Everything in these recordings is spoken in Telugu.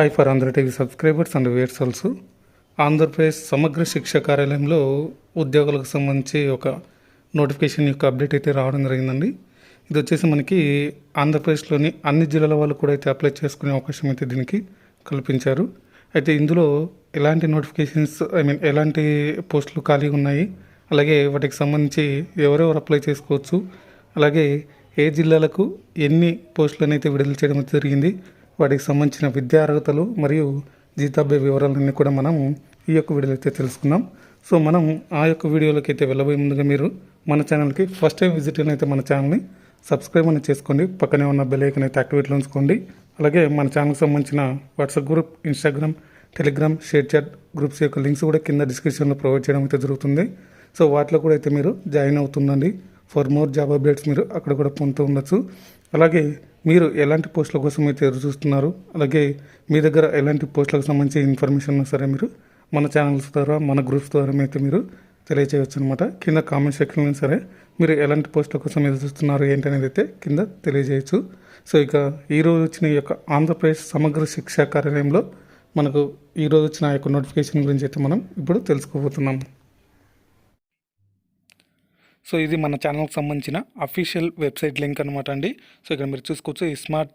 Hi for Andhra TV subscribers and viewers also Andhrapradesh Samagra Shiksha కార్యాలయంలో ఉద్యోగులకు సంబంధించి ఒక నోటిఫికేషన్ యొక్క అప్డేట్ అయితే రావడం జరిగిందండి. ఇది వచ్చేసి మనకి ఆంధ్రప్రదేశ్లోని అన్ని జిల్లాల వాళ్ళు కూడా అయితే అప్లై చేసుకునే అవకాశం అయితే దీనికి కల్పించారు. అయితే ఇందులో ఎలాంటి నోటిఫికేషన్స్ ఐ మీన్ ఎలాంటి పోస్టులు ఖాళీగా ఉన్నాయి? అలాగే వాటికి సంబంధించి ఎవరెవరు అప్లై చేసుకోవచ్చు? అలాగే ఏ జిల్లాలకు ఎన్ని పోస్టులను అయితే విడుదల చేయడం జరిగింది? వాటికి సంబంధించిన విద్యా అర్హతలు మరియు జీతాభ్య వివరాలన్నీ కూడా మనం ఈ యొక్క వీడియోలో అయితే తెలుసుకుందాం. సో మనం ఆ యొక్క వీడియోలోకి అయితే వెళ్ళబోయే ముందుగా మీరు మన ఛానల్కి ఫస్ట్ టైం విజిట్ అయితే మన ఛానల్ని సబ్స్క్రైబ్ అనేది చేసుకోండి. పక్కనే ఉన్న బెల్ ఐకన్ అయితే యాక్టివేట్లో ఉంచుకోండి. అలాగే మన ఛానల్కి సంబంధించిన WhatsApp group Instagram Telegram ShareChat groups యొక్క లింక్స్ కూడా కింద డిస్క్రిప్షన్లో ప్రొవైడ్ చేయడం అయితే జరుగుతుంది. సో వాటిలో కూడా అయితే మీరు జాయిన్ అవుతుందండి ఫర్ మోర్ జాబ్ అప్డేట్స్ మీరు అక్కడ కూడా పొందుతూ ఉండొచ్చు. అలాగే మీరు ఎలాంటి పోస్టుల కోసం అయితే ఎదురు చూస్తున్నారు? అలాగే మీ దగ్గర ఎలాంటి పోస్టులకు సంబంధించి ఇన్ఫర్మేషన్ ఉన్నా సరే మీరు మన ఛానల్స్ ద్వారా మన గ్రూప్స్ ద్వారా అయితే మీరు తెలియచేయవచ్చు అనమాట కింద కామెంట్ సెక్షన్లో సరే మీరు ఎలాంటి పోస్టుల కోసం ఎదురు చూస్తున్నారు ఏంటి అనేది అయితే కింద తెలియజేయచ్చు. సో ఇక ఈరోజు వచ్చిన ఈ యొక్క ఆంధ్రప్రదేశ్ సమగ్ర శిక్షా కార్యాలయంలో మనకు ఈరోజు వచ్చిన ఆ యొక్క నోటిఫికేషన్ గురించి అయితే మనం ఇప్పుడు తెలుసుకోబోతున్నాం. సో ఇది మన ఛానల్కి సంబంధించిన అఫీషియల్ వెబ్సైట్ లింక్ అనమాట అండి. సో ఇక్కడ మీరు చూసుకోవచ్చు ఈ smart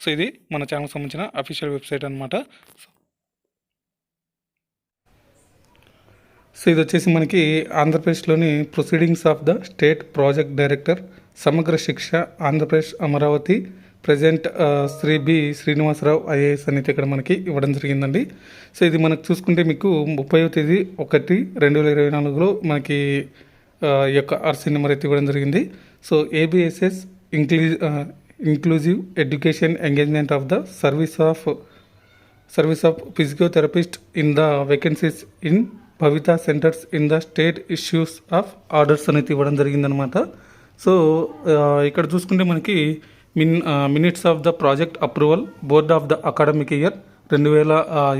సో ఇది మన ఛానల్కి సంబంధించిన అఫీషియల్ వెబ్సైట్ అనమాట సో ఇది వచ్చేసి మనకి ఆంధ్రప్రదేశ్లోని proceedings of the state project director Samagra Shiksha Andhrapradesh Amaravati present uh, Shri B Srinivasarao IAS అనేది ఇక్కడ మనకి ఇవ్వడం జరిగిందండి. సో ఇది మనకు చూసుకుంటే మీకు ముప్పైవ తేదీ ఒకటి రెండు వేల ఇరవై నాలుగులో మనకి uh, ఈ యొక్క ఆర్సీ నెంబర్ అయితే ఇవ్వడం జరిగింది. So ABSS ఇంక్లీ inclusive education engagement of the service of service of physiotherapist in the vacancies in Bhavita centres in the state issues of orders అనేది ఇవ్వడం జరిగిందనమాట సో ఇక్కడ చూసుకుంటే మనకి మిన్ minutes of the project approval board of the academic year రెండు వేల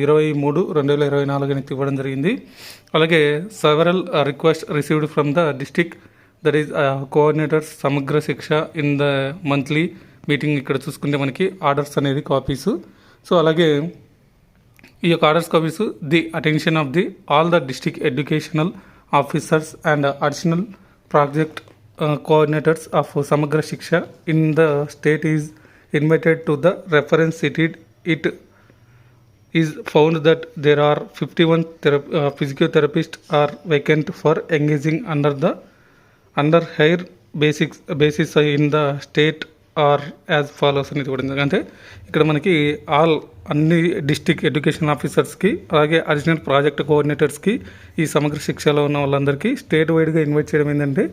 ఇరవై మూడు రెండు వేల ఇరవై నాలుగు అనేది ఇవ్వడం జరిగింది. అలాగే several request received from the district that is coordinators Samagra Shiksha in the monthly meeting ఇక్కడ చూసుకుంటే మనకి ఆర్డర్స్ అనేది కాపీస్ సో అలాగే ఈ యొక్క orders copies the attention of the all the district educational officers and additional project coordinators of Samagra Shiksha in the state is invited to the reference cited it is found that there are 51 thera- uh, physiotherapists are vacant for engaging under the under hire basics basis in the state are as follows అనేది కూడా ఎందుకంటే ఇక్కడ మనకి ఆల్ అన్ని డిస్టిక్ ఎడ్యుకేషన్ ఆఫీసర్స్కి అలాగే అడిషనల్ ప్రాజెక్ట్ కోఆర్డినేటర్స్కి ఈ సమగ్ర శిక్షలో ఉన్న వాళ్ళందరికీ స్టేట్ వైడ్గా ఇన్వైట్ చేయడం ఏంటంటే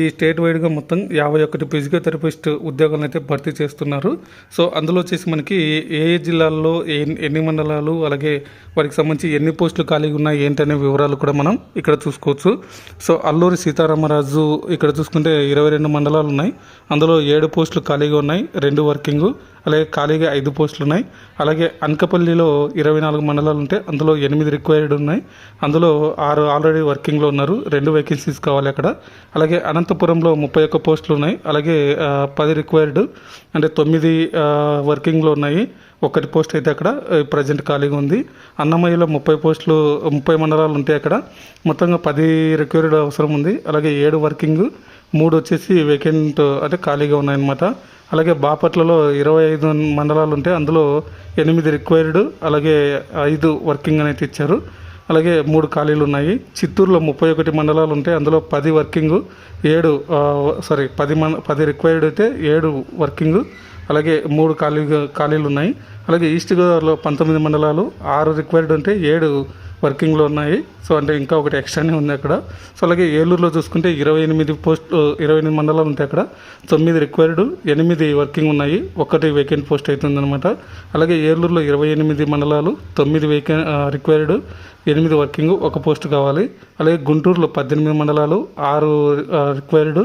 ఈ స్టేట్ వైడ్గా మొత్తం యాభై ఒకటి ఫిజియోథెరపిస్ట్ ఉద్యోగాలను అయితే భర్తీ చేస్తున్నారు. సో అందులో వచ్చేసి మనకి ఏ ఏ జిల్లాల్లో ఎన్ని మండలాలు అలాగే వారికి సంబంధించి ఎన్ని పోస్టులు ఖాళీగా ఉన్నాయి ఏంటనే వివరాలు కూడా మనం ఇక్కడ చూసుకోవచ్చు. సో అల్లూరి సీతారామరాజు ఇక్కడ చూసుకుంటే ఇరవై రెండు మండలాలు ఉన్నాయి. అందులో ఏడు పోస్టులు ఖాళీగా ఉన్నాయి రెండు వర్కింగ్ అలాగే ఖాళీగా ఐదు పోస్టులు ఉన్నాయి. అలాగే అనకపల్లిలో ఇరవై నాలుగు మండలాలు ఉంటే అందులో ఎనిమిది రిక్వైర్డ్ ఉన్నాయి. అందులో ఆరు ఆల్రెడీ వర్కింగ్లో ఉన్నారు. రెండు వేకెన్సీస్ కావాలి అక్కడ. అలాగే అనంతపురంలో ముప్పై ఒక్క పోస్టులు ఉన్నాయి. అలాగే పది రిక్వైర్డ్ అంటే తొమ్మిది వర్కింగ్లో ఉన్నాయి. ఒకటి పోస్ట్ అయితే అక్కడ ప్రజెంట్ ఖాళీగా ఉంది. అన్నమయ్యలో ముప్పై పోస్టులు ముప్పై మండలాలు ఉంటాయి అక్కడ. మొత్తంగా పది రిక్వైర్డ్ అవసరం ఉంది. అలాగే ఏడు వర్కింగ్ మూడు వచ్చేసి వేకెంట్ అంటే ఖాళీగా ఉన్నాయన్నమాట. అలాగే బాపట్లలో ఇరవై ఐదు మండలాలు ఉంటే అందులో ఎనిమిది రిక్వైర్డ్ అలాగే ఐదు వర్కింగ్ అనేది ఇచ్చారు. అలాగే మూడు ఖాళీలు ఉన్నాయి. చిత్తూరులో ముప్పై ఒకటి మండలాలు ఉంటే అందులో పది వర్కింగ్ ఏడు సారీ పది మన పది రిక్వైర్డ్ అయితే ఏడు వర్కింగ్ అలాగే మూడు ఖాళీ ఖాళీలు ఉన్నాయి. అలాగే ఈస్ట్ గోదావరిలో పంతొమ్మిది మండలాలు ఆరు రిక్వైర్డ్ ఉంటే ఏడు వర్కింగ్లో ఉన్నాయి. సో అంటే ఇంకా ఒకటి ఎక్స్ట్రానే ఉంది అక్కడ. సో అలాగే ఏలూరులో చూసుకుంటే ఇరవై ఎనిమిది పోస్ట్ ఇరవై ఎనిమిది మండలాలు ఉంటాయి అక్కడ. తొమ్మిది రిక్వైర్డ్ ఎనిమిది వర్కింగ్ ఉన్నాయి. ఒకటి వేకెంట్ పోస్ట్ అవుతుందన్నమాట అలాగే ఏలూరులో ఇరవై ఎనిమిది మండలాలు తొమ్మిది వేకెన్ రిక్వైర్డ్ ఎనిమిది వర్కింగ్ ఒక పోస్ట్ కావాలి. అలాగే గుంటూరులో పద్దెనిమిది మండలాలు ఆరు రిక్వైర్డ్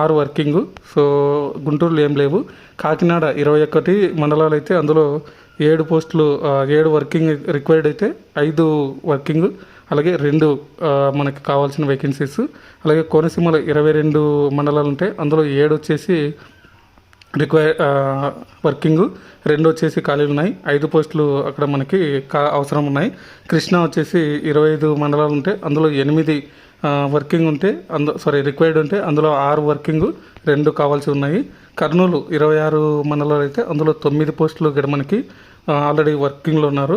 ఆరు వర్కింగ్. సో గుంటూరులో ఏం లేవు. కాకినాడ ఇరవై ఒకటి మండలాలు అయితే అందులో ఏడు పోస్టులు ఏడు వర్కింగ్ రిక్వైర్డ్ అయితే ఐదు వర్కింగ్ అలాగే రెండు మనకి కావాల్సిన వేకెన్సీస్ అలాగే కోనసీమలో ఇరవై రెండు మండలాలు ఉంటాయి అందులో ఏడు వచ్చేసి రిక్వైర్ వర్కింగ్ రెండు వచ్చేసి ఖాళీలు ఉన్నాయి. ఐదు పోస్టులు అక్కడ మనకి కా అవసరం ఉన్నాయి. కృష్ణా వచ్చేసి ఇరవై ఐదు మండలాలు ఉంటే అందులో ఎనిమిది వర్కింగ్ ఉంటే అందు సారీ రిక్వైర్డ్ ఉంటే అందులో ఆరు వర్కింగ్ రెండు కావాల్సి ఉన్నాయి. కర్నూలు ఇరవై ఆరు మండలాలు అయితే అందులో తొమ్మిది పోస్టులు ఇక్కడ మనకి ఆల్రెడీ వర్కింగ్లో ఉన్నారు.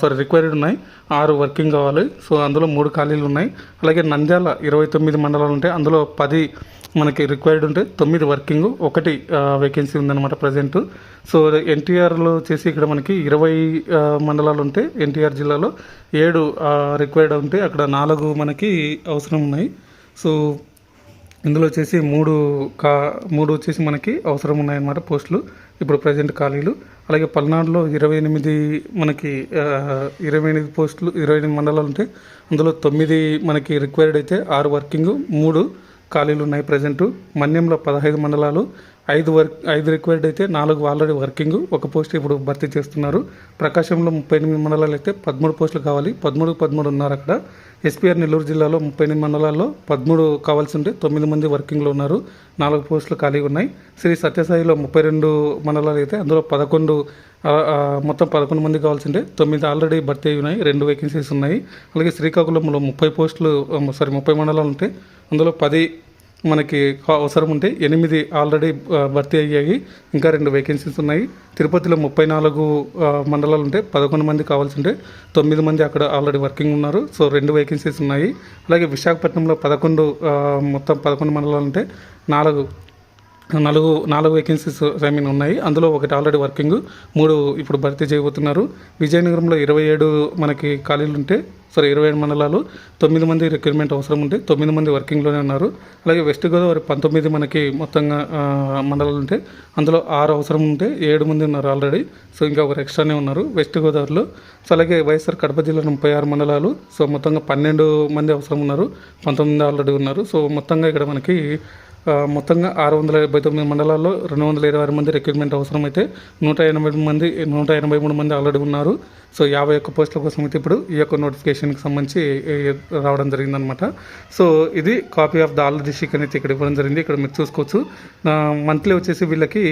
సారీ రిక్వైర్డ్ ఉన్నాయి. ఆరు వర్కింగ్ కావాలి. సో అందులో మూడు ఖాళీలు ఉన్నాయి. అలాగే నంద్యాల ఇరవై తొమ్మిది మండలాలు ఉంటాయి అందులో పది మనకి రిక్వైర్డ్ ఉంటే తొమ్మిది వర్కింగ్ ఒకటి వేకెన్సీ ఉందన్నమాట ప్రజెంట్ సో ఎన్టీఆర్లో వచ్చేసి ఇక్కడ మనకి ఇరవై మండలాలు ఉంటే ఎన్టీఆర్ జిల్లాలో ఏడు రిక్వైర్డ్ ఉంటే అక్కడ నాలుగు మనకి అవసరం ఉన్నాయి. సో ఇందులో వచ్చేసి మూడు కా మూడు వచ్చేసి మనకి అవసరం ఉన్నాయన్నమాట పోస్టులు. ఇప్పుడు ప్రజెంట్ ఖాళీలు. అలాగే పల్నాడులో ఇరవై ఎనిమిది మనకి ఇరవై ఎనిమిది పోస్టులు ఇరవై ఎనిమిది మండలాలు ఉంటాయి అందులో తొమ్మిది మనకి రిక్వైర్డ్ అయితే ఆరు వర్కింగ్ మూడు ఖాళీలు ఉన్నాయి ప్రజెంట్ మన్యంలో పదహైదు మండలాలు ఐదు వర్క్ ఐదు రిక్వైర్డ్ అయితే నాలుగు ఆల్రెడీ వర్కింగ్ ఒక పోస్ట్ ఇప్పుడు భర్తీ చేస్తున్నారు. ప్రకాశంలో ముప్పై ఎనిమిది మండలాలు అయితే పదమూడు పోస్టులు కావాలి. పదమూడు పదమూడు ఉన్నారు అక్కడ. ఎస్పీఆర్ నెల్లూరు జిల్లాలో ముప్పై ఎనిమిది మండలాల్లో పదమూడు కావాల్సి ఉంటే తొమ్మిది మంది వర్కింగ్లో ఉన్నారు. నాలుగు పోస్టులు ఖాళీగా ఉన్నాయి. శ్రీ సత్యసాయిలో ముప్పై రెండు మండలాలు అయితే అందులో పదకొండు మొత్తం పదకొండు మంది కావాల్సి ఉంటే తొమ్మిది ఆల్రెడీ భర్తీ అయి ఉన్నాయి. రెండు వేకెన్సీస్ ఉన్నాయి. అలాగే శ్రీకాకుళంలో ముప్పై పోస్టులు సారీ ముప్పై మండలాలు ఉంటాయి అందులో పది మనకి అవసరం ఉంటే ఎనిమిది ఆల్రెడీ భర్తీ అయ్యాయి. ఇంకా రెండు వేకెన్సీస్ ఉన్నాయి. తిరుపతిలో ముప్పై నాలుగు మండలాలు ఉంటే పదకొండు మంది కావాల్సి ఉంటే తొమ్మిది మంది అక్కడ ఆల్రెడీ వర్కింగ్ ఉన్నారు. సో రెండు వేకెన్సీస్ ఉన్నాయి. అలాగే విశాఖపట్నంలో పదకొండు మొత్తం పదకొండు మండలాలు ఉంటే నాలుగు నాలుగు నాలుగు వేకెన్సీస్ ఐ మీన్ ఉన్నాయి. అందులో ఒకటి ఆల్రెడీ వర్కింగ్ మూడు ఇప్పుడు భర్తీ చేయబోతున్నారు. విజయనగరంలో ఇరవై ఏడు మనకి ఖాళీలు ఉంటే సారీ ఇరవై ఏడు మండలాలు తొమ్మిది మంది రిక్రూట్మెంట్ అవసరం ఉంటే తొమ్మిది మంది వర్కింగ్లోనే ఉన్నారు. అలాగే వెస్ట్ గోదావరి పంతొమ్మిది మనకి మొత్తంగా మండలాలు ఉంటే అందులో ఆరు అవసరం ఉంటే ఏడు మంది ఉన్నారు ఆల్రెడీ సో ఇంకా ఒకరు ఎక్స్ట్రానే ఉన్నారు వెస్ట్ గోదావరిలో సో అలాగే వైఎస్ఆర్ కడప జిల్లాలో ముప్పై ఆరు మండలాలు. సో మొత్తంగా పన్నెండు మంది అవసరం ఉన్నారు. పంతొమ్మిది ఆల్రెడీ ఉన్నారు. సో మొత్తంగా ఇక్కడ మనకి మొత్తంగా ఆరు వందల డెబ్బై తొమ్మిది మండలాల్లో రెండు వందల ఇరవై ఆరు మంది రిక్రూట్మెంట్ అవసరమైతే నూట ఎనభై మంది నూట ఎనభై మూడు మంది ఆల్రెడీ ఉన్నారు. సో యాభై ఒక్క పోస్టుల కోసం అయితే ఇప్పుడు ఈ యొక్క నోటిఫికేషన్కి సంబంధించి రావడం జరిగిందనమాట సో ఇది copy of the all district అనేది ఇక్కడ ఇవ్వడం జరిగింది. ఇక్కడ మీరు చూసుకోవచ్చు. మంత్లీ వచ్చేసి వీళ్ళకి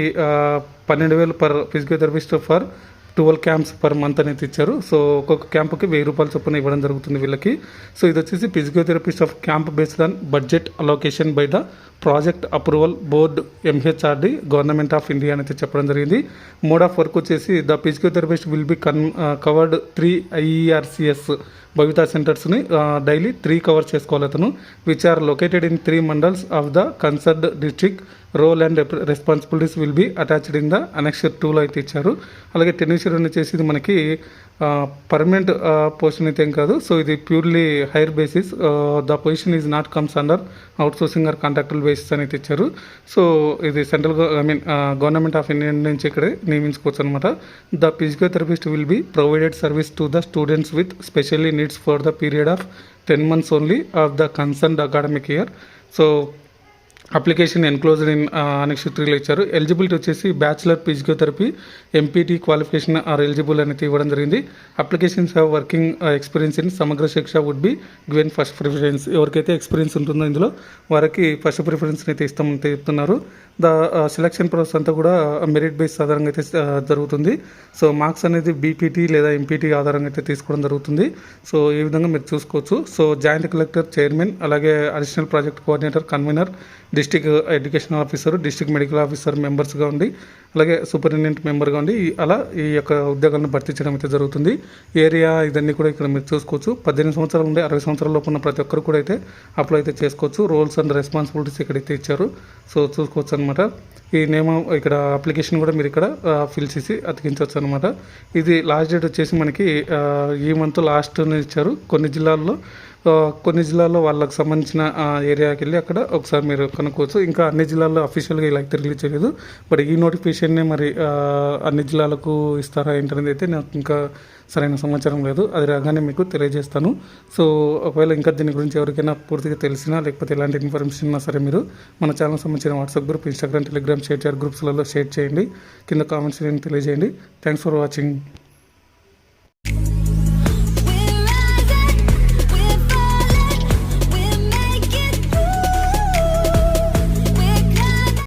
పన్నెండు వేలు per physiotherapist for twelve camps per month అనేది ఇచ్చారు. సో ఒక్కొక్క క్యాంప్కి వెయ్యి రూపాయల చొప్పున ఇవ్వడం జరుగుతుంది వీళ్ళకి. సో ఇది వచ్చేసి physiotherapist of camp based on budget allocation by the project approval board MHRD government of India అనేది చెప్పడం జరిగింది. మోడ్ ఆఫ్ వర్క్ వచ్చేసి ద ఫిజియోథెరపిస్ట్ విల్ బి కన్ కవర్డ్ త్రీ ఐఈఆర్సిఎస్ భవితా సెంటర్స్ని డైలీ త్రీ కవర్ చేసుకోవాలి అతను which are located in three mandals of the concerned district role and responsibilities will be attached in the annexion టూలో అయితే ఇచ్చారు. అలాగే టెన్యూషర్ వచ్చేసి ఇది మనకి పర్మనెంట్ పొజిషన్ అయితే ఏం కాదు. సో ఇది purely hire basis the position is not comes under outsourcing or contractual basis అని అయితే ఇచ్చారు. సో ఇది central I mean government of India నుంచి ఇక్కడే నియమించుకోవచ్చు అనమాట the physiotherapist will be provided service to the students with specially needs for the period of ten months only of the concern academic year so application enclosed in annex త్రీలో ఇచ్చారు. ఎలిజిబిలిటీ వచ్చేసి bachelor physiotherapy MPT qualification are eligible అనేది ఇవ్వడం జరిగింది. Applications have working experience in Samagra Shiksha would be given first preference ఎవరికైతే ఎక్స్పీరియన్స్ ఉంటుందో ఇందులో వారికి ఫస్ట్ ప్రిఫరెన్స్ అయితే ఇస్తామని చెప్తున్నారు. ద సెలక్షన్ ప్రాసెస్ అంతా కూడా మెరిట్ బేస్ ఆధారంగా అయితే జరుగుతుంది. సో మార్క్స్ అనేది బీపీటీ లేదా ఎంపీటీ ఆధారంగా అయితే తీసుకోవడం జరుగుతుంది. సో ఈ విధంగా మీరు చూసుకోవచ్చు. సో జాయింట్ కలెక్టర్ చైర్మన్ అలాగే additional project coordinator convener district education officer district medical officer మెంబర్స్గా ఉండి అలాగే సూపరింటెండెంట్ మెంబర్గా ఉండి అలా ఈ యొక్క ఉద్యోగాలను భర్తీ చేయడం అయితే జరుగుతుంది. ఏరియా ఇదన్నీ కూడా ఇక్కడ మీరు చూసుకోవచ్చు. పద్దెనిమిది సంవత్సరాలు ఉండే అరవై సంవత్సరాల లోపు ఉన్న ప్రతి ఒక్కరు కూడా అయితే అప్లై అయితే చేసుకోవచ్చు. రోల్స్ అండ్ రెస్పాన్సిబిలిటీస్ ఇక్కడైతే ఇచ్చారు. సో చూసుకోవచ్చు అనమాట ఈ నియమం ఇక్కడ అప్లికేషన్ కూడా మీరు ఇక్కడ ఫిల్ చేసి అతికించవచ్చు అనమాట ఇది లాస్ట్ డేట్ వచ్చేసి మనకి ఈ మంత్ లాస్ట్ ఇచ్చారు. కొన్ని జిల్లాల్లో కొన్ని జిల్లాల్లో వాళ్ళకి సంబంధించిన ఏరియాకి వెళ్ళి అక్కడ ఒకసారి మీరు కనుక్కోవచ్చు. ఇంకా అన్ని జిల్లాల్లో అఫీషియల్గా ఇలా అయితే రిలీజ్ చేయలేదు. బట్ ఈ నోటిఫికేషన్నే మరి అన్ని జిల్లాలకు ఇస్తారా ఏంటనేది అయితే నాకు ఇంకా సరైన సమాచారం లేదు. అది రాగానే మీకు తెలియజేస్తాను. సో ఒకవేళ ఇంకా దీని గురించి ఎవరికైనా పూర్తిగా తెలిసినా లేకపోతే ఎలాంటి ఇన్ఫర్మేషన్ ఉన్నా సరే మీరు మన ఛానల్ సంబంధించిన WhatsApp group Instagram Telegram share చేయాలి గ్రూప్స్లలో షేర్ చేయండి. కింద కామెంట్స్ తెలియజేయండి. Thanks for watching